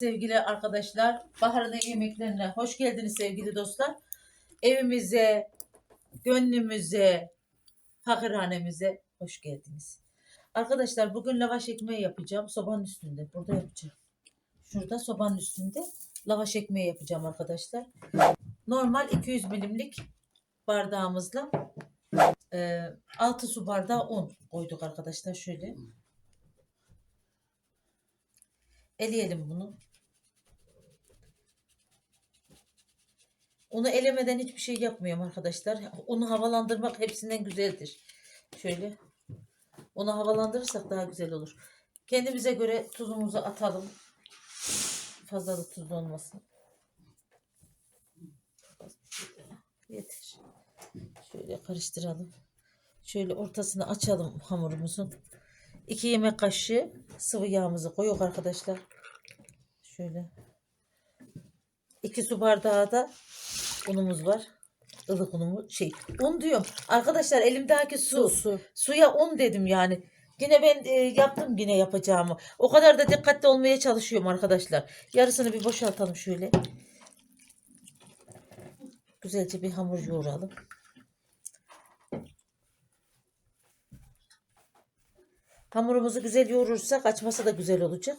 Sevgili arkadaşlar, Bahar'ın yemeklerine hoş geldiniz sevgili dostlar. Evimize, gönlümüze, fakirhanemize hoş geldiniz. Arkadaşlar bugün lavaş ekmeği yapacağım. Sobanın üstünde. Burada yapacağım. Şurada sobanın üstünde lavaş ekmeği yapacağım arkadaşlar. Normal 200 milimlik bardağımızla 6 su bardağı un koyduk arkadaşlar şöyle. Eleyelim bunu. Onu elemeden hiçbir şey yapmıyorum arkadaşlar. Onu havalandırmak hepsinden güzeldir. Şöyle. Onu havalandırırsak daha güzel olur. Kendimize göre tuzumuzu atalım. Fazla da tuzlu olmasın. Yeter. Şöyle karıştıralım. Şöyle ortasını açalım hamurumuzun. 2 yemek kaşığı sıvı yağımızı koyuyoruz arkadaşlar. Şöyle. 2 su bardağı da unumuz var. Ilık unumu şey un diyorum. Arkadaşlar elimdeki su. su. Suya un dedim yani. Yine ben e, yaptım yine yapacağımı. O kadar da dikkatli olmaya çalışıyorum arkadaşlar. Yarısını bir boşaltalım şöyle. Güzelce bir hamur yoğuralım. Hamurumuzu güzel yoğurursak açması da güzel olacak.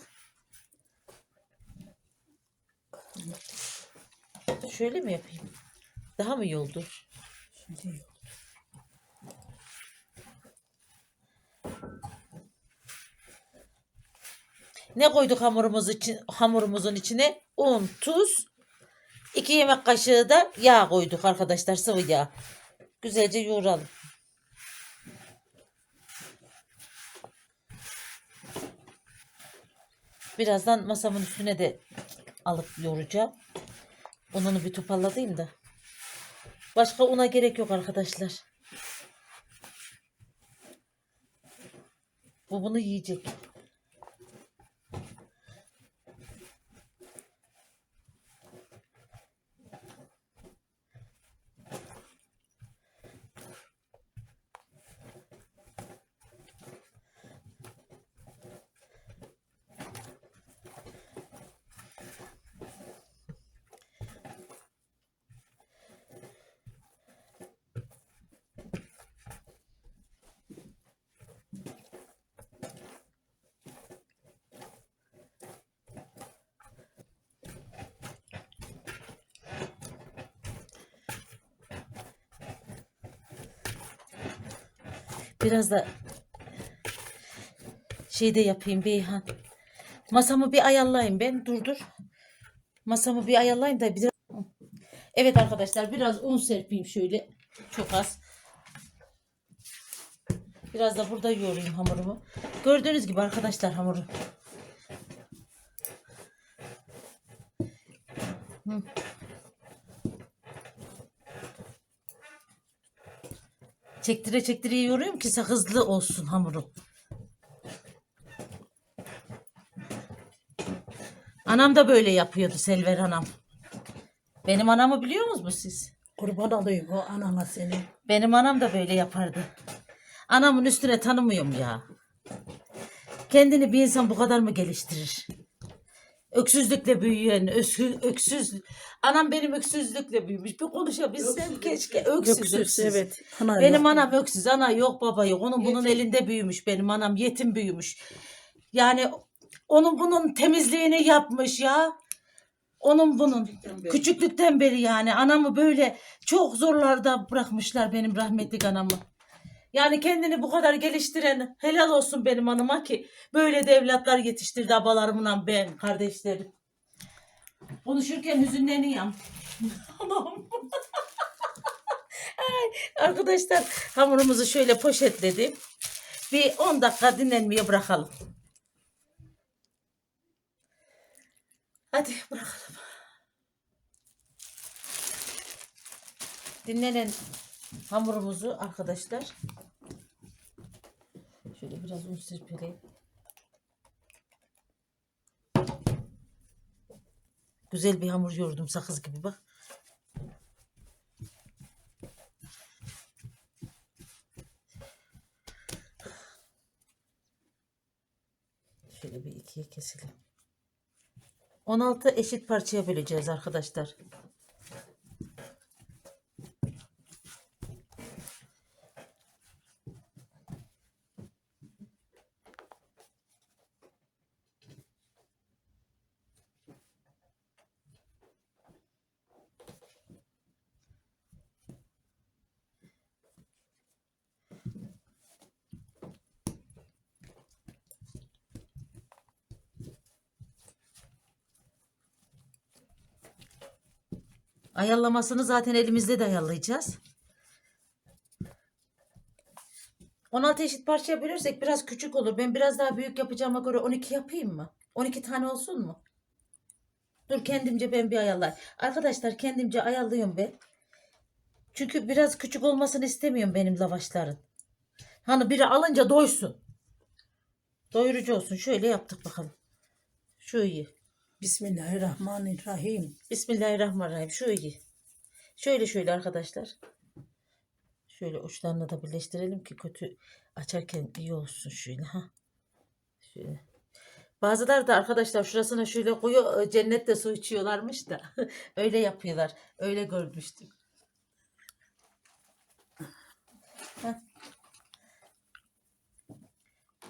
Şöyle mi yapayım? Daha mı iyi oldu? Şimdi. Ne koyduk hamurumuz için, hamurumuzun içine? Un, tuz, 2 yemek kaşığı da yağ koyduk arkadaşlar sıvı yağ. Güzelce yoğuralım. Birazdan masamın üstüne de alıp yoğuracağım. Ununu bir toparlayayım da. Başka una gerek yok arkadaşlar. Bu bunu yiyecek. Biraz da şeyde yapayım Beyhan. Masamı bir ayarlayayım ben. Dur dur. Masamı bir ayarlayayım da bir Evet arkadaşlar biraz un serpeyim şöyle. Çok az. Biraz da burada yoğurayım hamurumu. Gördüğünüz gibi arkadaşlar hamuru. Çektire çektire yoğuruyorum ki hızlı olsun hamurum. Anam da böyle yapıyordu Selver anam. Benim anamı biliyor musunuz siz? Kurban olayım o anana seni. Benim anam da böyle yapardı. Anamın üstüne tanımıyorum ya. Kendini bir insan bu kadar mı geliştirir? Öksüzlükle büyüyen, öksüz, öksüz. Anam benim öksüzlükle büyümüş. Bir konuşabilsem keşke. Öksüz, öksüz. Evet. Ana Benim yok. anam öksüz. Ana yok baba yok. Onun bunun elinde büyümüş. Benim anam yetim büyümüş. Yani onun bunun temizliğini yapmış ya. Onun bunun. Küçüklükten beri yani. Anamı böyle çok zorlarda bırakmışlar benim rahmetli anamı. Yani kendini bu kadar geliştiren helal olsun benim anıma ki böyle de evlatlar yetiştirdi abalarımla ben kardeşlerim. Konuşurken hüzünleniyorum. Arkadaşlar hamurumuzu şöyle poşetledim. Bir 10 dakika dinlenmeye bırakalım. Hadi bırakalım. Dinlenen hamurumuzu arkadaşlar şöyle biraz un serpeleyip güzel bir hamur yoğurdum sakız gibi bak. Şöyle bir ikiye keselim. 16 eşit parçaya böleceğiz arkadaşlar. Ayarlamasını zaten elimizde de ayarlayacağız. 16 eşit parçaya bölersek biraz küçük olur. Ben biraz daha büyük yapacağıma göre 12 yapayım mı? 12 tane olsun mu? Dur kendimce ben bir ayarlayayım. Arkadaşlar kendimce ayarlıyorum ben. Çünkü biraz küçük olmasını istemiyorum benim lavaşların. Hani biri alınca doysun. Doyurucu olsun. Şöyle yaptık bakalım. Şu iyi. Bismillahirrahmanirrahim. Bismillahirrahmanirrahim. İyi. Şöyle şöyle arkadaşlar. Şöyle uçlarını da birleştirelim ki kötü açarken iyi olsun şöyle. Ha. Şöyle. Bazıları da arkadaşlar şurasına şöyle koyu e, cennette su içiyorlarmış da öyle yapıyorlar. Öyle görmüştüm.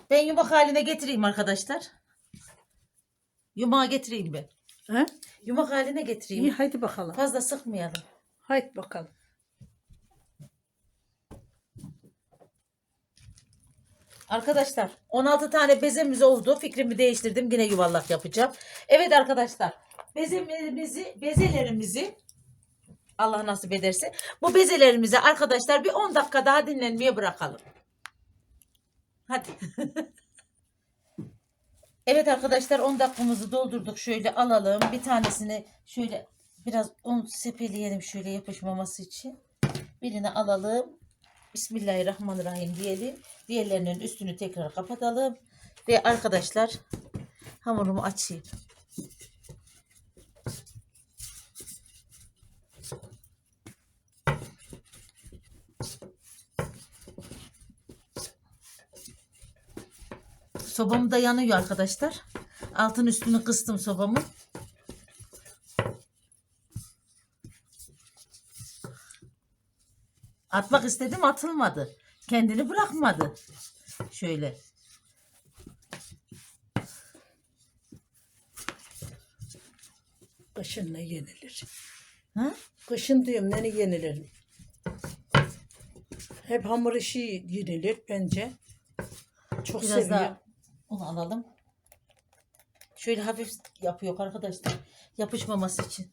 Ben yumak haline getireyim arkadaşlar. Yumağı getireyim ben. He? Yumak haline getireyim. İyi hadi bakalım. Fazla sıkmayalım. Haydi bakalım. Arkadaşlar 16 tane bezemiz oldu. Fikrimi değiştirdim. Yine yuvarlak yapacağım. Evet arkadaşlar. Bezelerimizi, bezelerimizi Allah nasip ederse bu bezelerimizi arkadaşlar bir 10 dakika daha dinlenmeye bırakalım. Hadi. evet arkadaşlar 10 dakikamızı doldurduk. Şöyle alalım. Bir tanesini şöyle biraz un sepeleyelim şöyle yapışmaması için. Birini alalım. Bismillahirrahmanirrahim diyelim. Diğerlerinin üstünü tekrar kapatalım. Ve arkadaşlar hamurumu açayım. Sobam da yanıyor arkadaşlar. Altın üstünü kıstım sobamı. Atmak istedim atılmadı. Kendini bırakmadı. Şöyle. Kışın ne yenilir? Ha? Kışın diyorum ne yenilir? Hep hamur işi yenilir bence. Çok Biraz seviyorum. daha un alalım. Şöyle hafif yapıyor arkadaşlar. Yapışmaması için.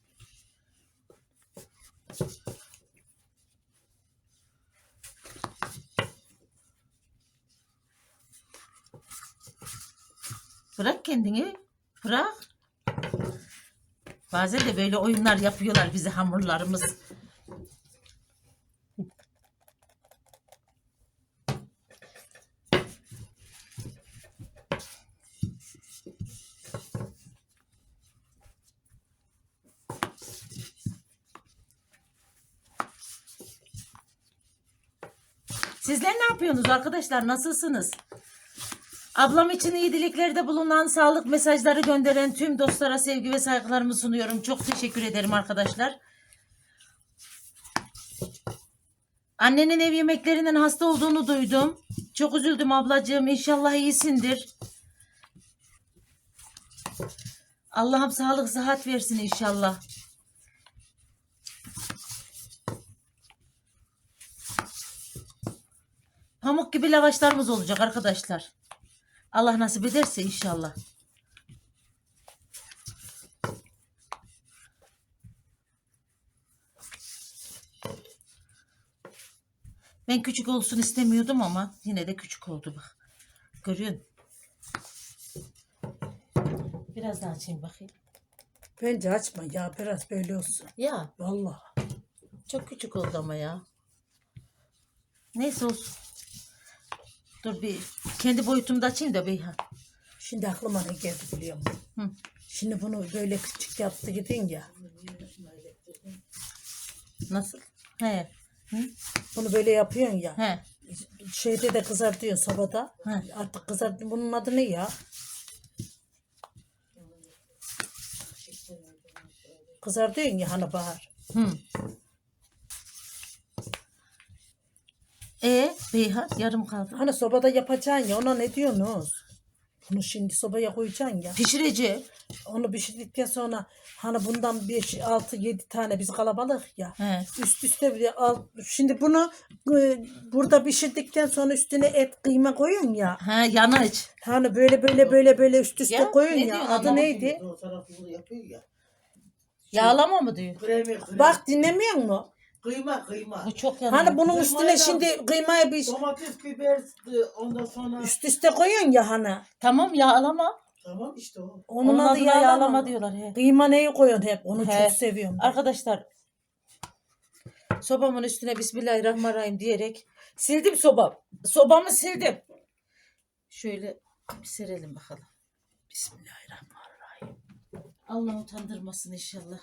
Bırak kendini. Bırak. Bazen de böyle oyunlar yapıyorlar bize hamurlarımız. Sizler ne yapıyorsunuz arkadaşlar? Nasılsınız? Ablam için iyi dileklerde bulunan sağlık mesajları gönderen tüm dostlara sevgi ve saygılarımı sunuyorum. Çok teşekkür ederim arkadaşlar. Annenin ev yemeklerinden hasta olduğunu duydum. Çok üzüldüm ablacığım. İnşallah iyisindir. Allah'ım sağlık sıhhat versin inşallah. Pamuk gibi lavaşlarımız olacak arkadaşlar. Allah nasip ederse inşallah. Ben küçük olsun istemiyordum ama yine de küçük oldu bak. Görüyorsun. Biraz daha açayım bakayım. Bence açma ya biraz böyle olsun. Ya Vallahi. çok küçük oldu ama ya. Neyse olsun. Dur bir kendi boyutumda açayım da Beyhan. Şimdi aklıma ne geldi biliyor musun? Hı. Şimdi bunu böyle küçük yaptı gidin ya. Nasıl? He. Hı? Bunu böyle yapıyorsun ya. He. Şeyde de kızartıyorsun sobada. He. Artık kızart bunun adı ne ya? kızar diyorsun ya hani bahar. Hı. E Beyhan yarım kaldı. Hani sobada yapacaksın ya ona ne diyorsunuz? Bunu şimdi sobaya koyacaksın ya. Pişirici. Onu pişirdikten sonra hani bundan 5, 6, 7 tane biz kalabalık ya. He. Üst üste bir al. Şimdi bunu e, burada pişirdikten sonra üstüne et kıyma koyun ya. He yanıç. Hani böyle böyle böyle böyle üst üste Ya, koyun ne ya. diyorsun Adı anlamadım. neydi? O tarafı bunu yapıyor ya. Yağlama mı diyor? Kremi, kremi. Bak dinlemiyor musun? Kıyma, kıyma. Bu çok yanıyor. Hani bunun Kıymayla- üstüne şimdi kıymayı bir Domates, biber, e, ondan sonra... üst üste koyun ya hani. Tamam yağlama. Tamam işte o. Onun, Onun, adı yağlama. yağlama diyorlar. He. Kıyma neyi koyuyorsun hep? Onu He. çok seviyorum. ben. Arkadaşlar sobamın üstüne Bismillahirrahmanirrahim diyerek sildim sobam. Sobamı sildim. Şöyle bir serelim bakalım. Bismillahirrahmanirrahim. Allah utandırmasın inşallah.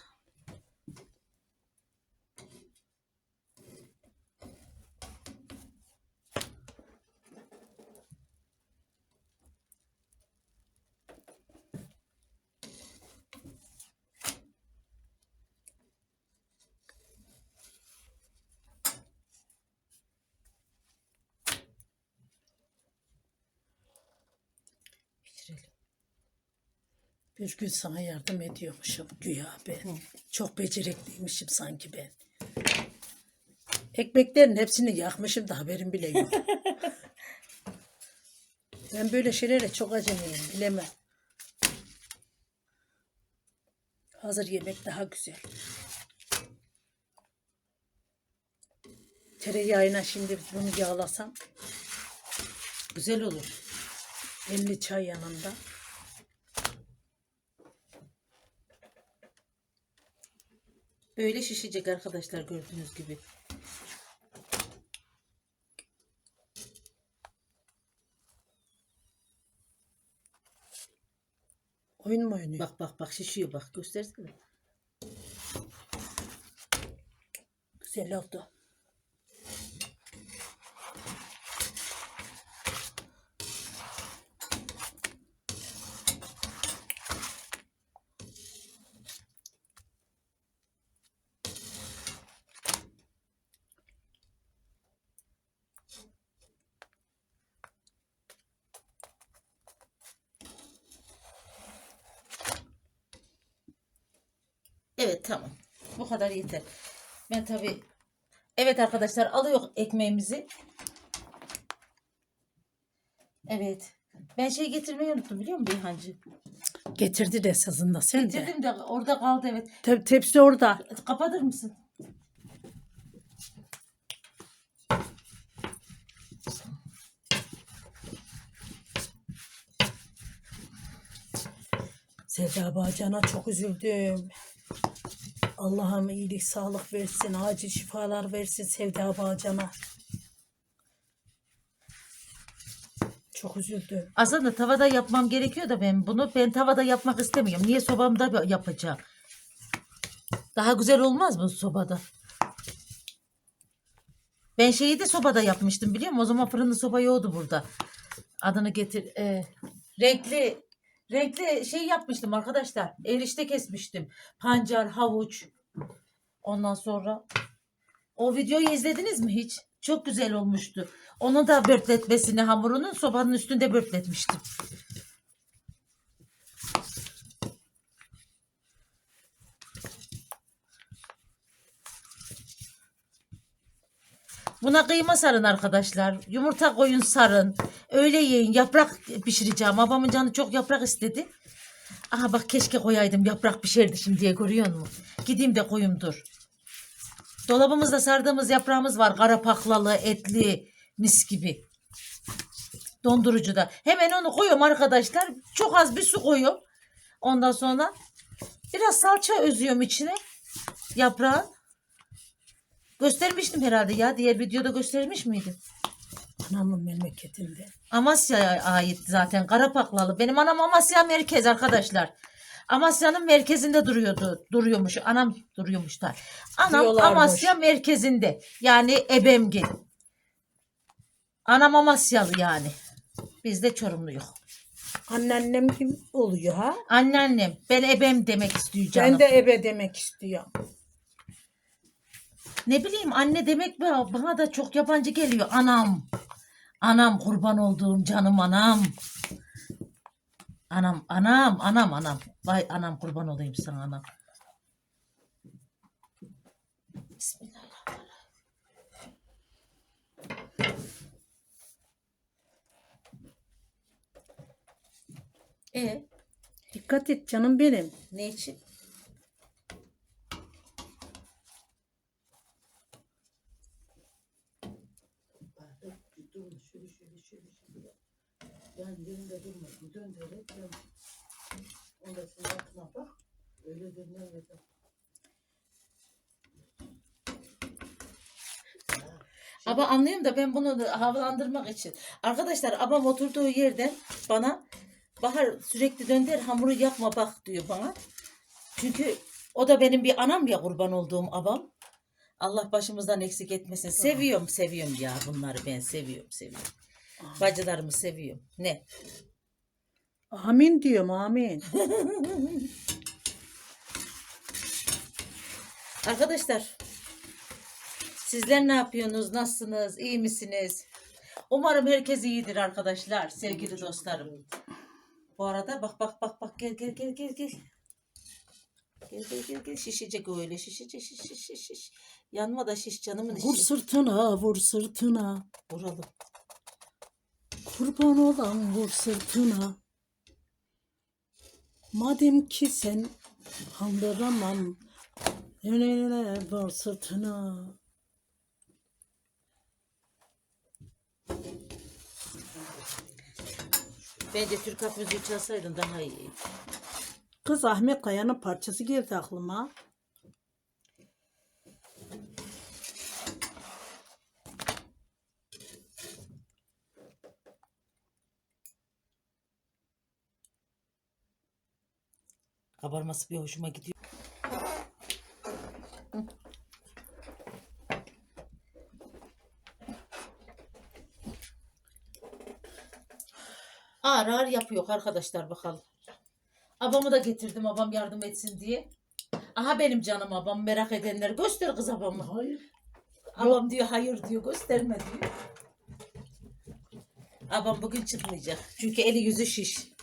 Bir gün sana yardım ediyormuşum güya ben. Çok becerikliymişim sanki ben. Ekmeklerin hepsini yakmışım da haberim bile yok. ben böyle şeylere çok acemiyim bilemem. Hazır yemek daha güzel. Tereyağına şimdi bunu yağlasam Güzel olur. 50 çay yanında. Böyle şişecek arkadaşlar gördüğünüz gibi. Oyun mu oynuyor? Bak bak bak şişiyor bak göstersene. Güzel oldu. Evet tamam. Bu kadar yeter. Ben tabi Evet arkadaşlar alıyor ekmeğimizi. Evet. Ben şey getirmeyi unuttum biliyor musun Beyhancı? Getirdi de esasında sen de. Getirdim de orada kaldı evet. Te- tepsi orada. Kapatır mısın? Sevda Bağcan'a çok üzüldüm. Allah'ım iyilik, sağlık versin, acil şifalar versin Sevda Bağcan'a. Çok üzüldüm. Aslında tavada yapmam gerekiyor da ben bunu ben tavada yapmak istemiyorum. Niye sobamda yapacağım? Daha güzel olmaz mı sobada? Ben şeyi de sobada yapmıştım biliyor musun? O zaman fırında soba yoktu burada. Adını getir. e, renkli renkli şey yapmıştım arkadaşlar. Erişte kesmiştim. Pancar, havuç. Ondan sonra o videoyu izlediniz mi hiç? Çok güzel olmuştu. Onu da börtletmesini hamurunun sobanın üstünde börtletmiştim. Buna kıyma sarın arkadaşlar. Yumurta koyun sarın. Öyle yiyin. Yaprak pişireceğim. Babamın canı çok yaprak istedi. Aha bak keşke koyaydım yaprak pişerdi şimdi diye görüyor musun? Gideyim de koyayım dur. Dolabımızda sardığımız yaprağımız var. Kara paklalı, etli, mis gibi. Dondurucuda. Hemen onu koyuyorum arkadaşlar. Çok az bir su koyuyorum. Ondan sonra biraz salça özüyorum içine. Yaprağın. Göstermiştim herhalde ya. Diğer videoda göstermiş miydim? Anamın memleketinde. Amasya'ya ait zaten Karapaklalı. Benim anam Amasya merkez arkadaşlar. Amasya'nın merkezinde duruyordu. Duruyormuş. Anam duruyormuşlar. Anam Diyorlarmış. Amasya merkezinde. Yani Ebemgil. Anam Amasyalı yani. Biz de Çorumluyuz. Anneannem kim oluyor ha? Anneannem. Ben ebem demek istiyor canım. Ben de ebe demek istiyorum. Ne bileyim anne demek? Bana da çok yabancı geliyor. Anam. Anam kurban olduğum canım anam. Anam, anam, anam, anam. Vay anam kurban olayım sana anam. Bismillahirrahmanirrahim. E Dikkat et canım benim. ne için? Bak, Durma şöyle şöyle şöyle şöyle. Yani yerinde durma. Bir döndürerek dön. Ondan sonra altına bak. Öyle dönme öyle dön. Anlıyorum da ben bunu da havalandırmak için. Arkadaşlar abam oturduğu yerden bana Bahar sürekli dönder hamuru yapma bak diyor bana. Çünkü o da benim bir anam ya kurban olduğum abam. Allah başımızdan eksik etmesin. Seviyorum seviyorum ya bunları ben seviyorum seviyorum. Bacılarımı seviyorum. Ne? Amin diyorum amin. Arkadaşlar sizler ne yapıyorsunuz? Nasılsınız? İyi misiniz? Umarım herkes iyidir arkadaşlar. Sevgili dostlarım. Bu arada bak bak bak bak gel gel gel gel gel. Gel gel gel gel şişecek öyle şişecek şiş şiş şiş şiş. Yanma da şiş canımın Vur içi. sırtına vur sırtına. Vuralım. Kurban olan vur sırtına. Madem ki sen kandıramam. Yönele vur sırtına. Bence Türk halk müziği çalsaydın daha iyi. Kız Ahmet Kaya'nın parçası geldi aklıma. Kabarması bir hoşuma gidiyor. Ağır yapıyor arkadaşlar bakalım. Abamı da getirdim abam yardım etsin diye. Aha benim canım abam merak edenler göster kız abamı. Hayır. Abam diyor hayır diyor gösterme diyor. Abam bugün çıkmayacak. Çünkü eli yüzü şiş.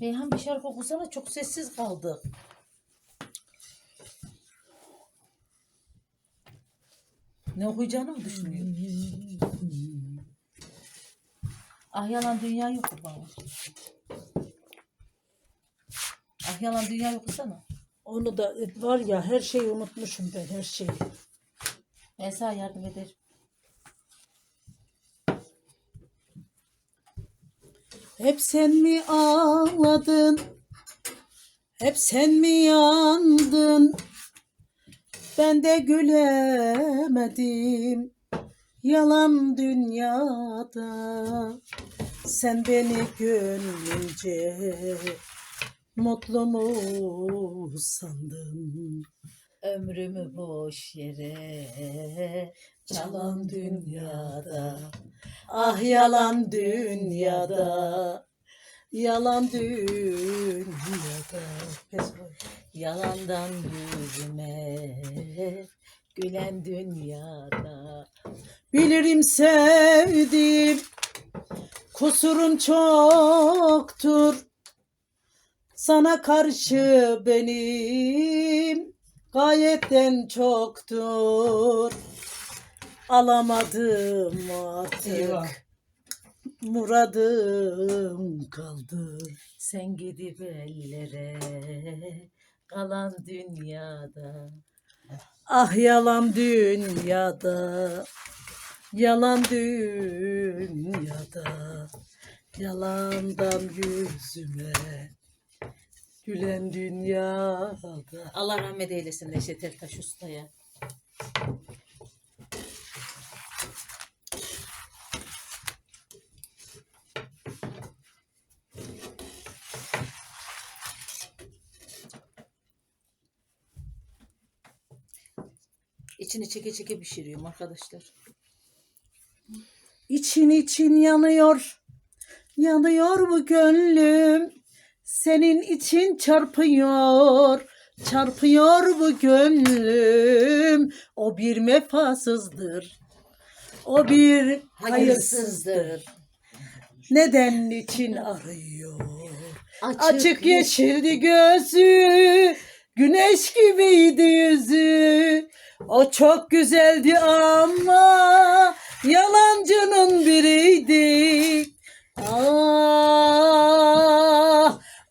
Beyhan bir şarkı okusana çok sessiz kaldı. Ne okuyacağını mı düşünüyorsun? Ah yalan dünya yok bana. Ah yalan dünya okusana. Onu da var ya her şeyi unutmuşum ben her şeyi. Sana yardım ederim. Hep sen mi ağladın? Hep sen mi yandın? Ben de gülemedim. Yalan dünyada. Sen beni gönlünce mutlu mu sandın? Ömrümü boş yere çalan dünyada. Ah yalan dünyada. Yalan dünyada. Yalandan yüzüme gülen dünyada. Bilirim sevdim kusurum çoktur sana karşı benim gayetten çoktur alamadım artık Eyvah. muradım kaldı Sen gidip ellere kalan dünyada. ah yalan dünyada yalan dünyada yalandan yüzüme gülen dünyada. Allah rahmet eylesin Neşet Ertaş Usta'ya. İçini çeke çeke pişiriyorum arkadaşlar. İçin için yanıyor, yanıyor bu gönlüm. Senin için çarpıyor, çarpıyor bu gönlüm. O bir vefasızdır, o bir hayırsızdır. Neden için arıyor? Açık yeşildi gözü, güneş gibiydi yüzü. O çok güzeldi ama yalancının biriydi. Ah,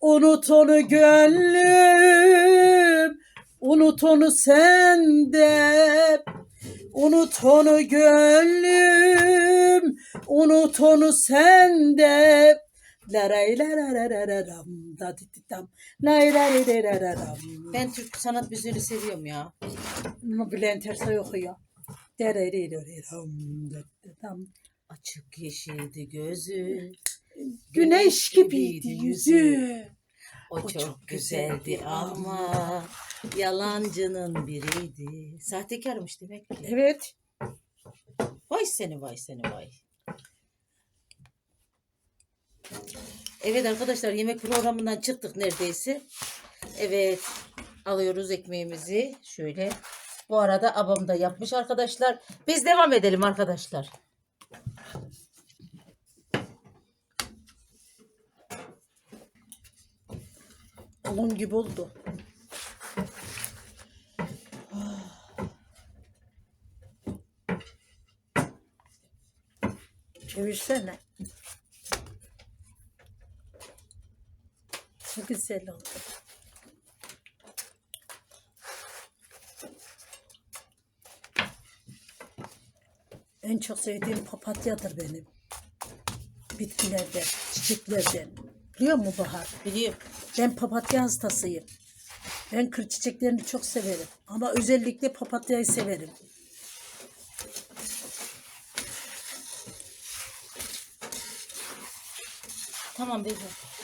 unut onu gönlüm, unut onu sen de. Unut onu gönlüm, unut onu sen Ben Türk sanat müziğini seviyorum ya. Ama Bülent Ersoy okuyor. Açık yeşildi gözü. Güneş gibiydi yüzü. O çok güzeldi ama yalancının biriydi. Sahtekarmış demek ki. Evet. Vay seni vay seni vay. Evet arkadaşlar yemek programından çıktık neredeyse. Evet alıyoruz ekmeğimizi şöyle. Bu arada abam da yapmış arkadaşlar. Biz devam edelim arkadaşlar. Onun gibi oldu. Çevirsene. Güzel oldu. En çok sevdiğim papatyadır benim. Bitkilerden, çiçeklerden. Biliyor musun Bahar? Biliyorum. Ben papatya hastasıyım. Ben kır çiçeklerini çok severim. Ama özellikle papatyayı severim. Tamam Beyza.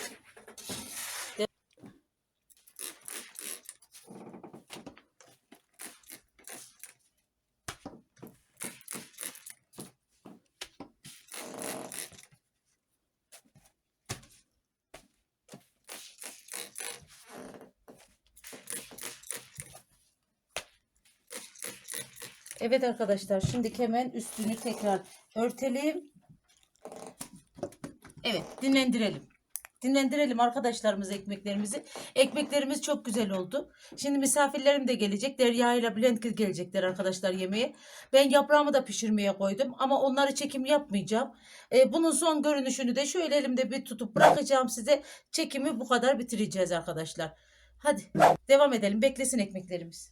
Evet arkadaşlar şimdi hemen üstünü tekrar örtelim. Evet dinlendirelim. Dinlendirelim arkadaşlarımız ekmeklerimizi. Ekmeklerimiz çok güzel oldu. Şimdi misafirlerim de gelecek. Derya ile Bülent gelecekler arkadaşlar yemeğe. Ben yaprağımı da pişirmeye koydum. Ama onları çekim yapmayacağım. Ee, bunun son görünüşünü de şöyle elimde bir tutup bırakacağım size. Çekimi bu kadar bitireceğiz arkadaşlar. Hadi devam edelim. Beklesin ekmeklerimiz.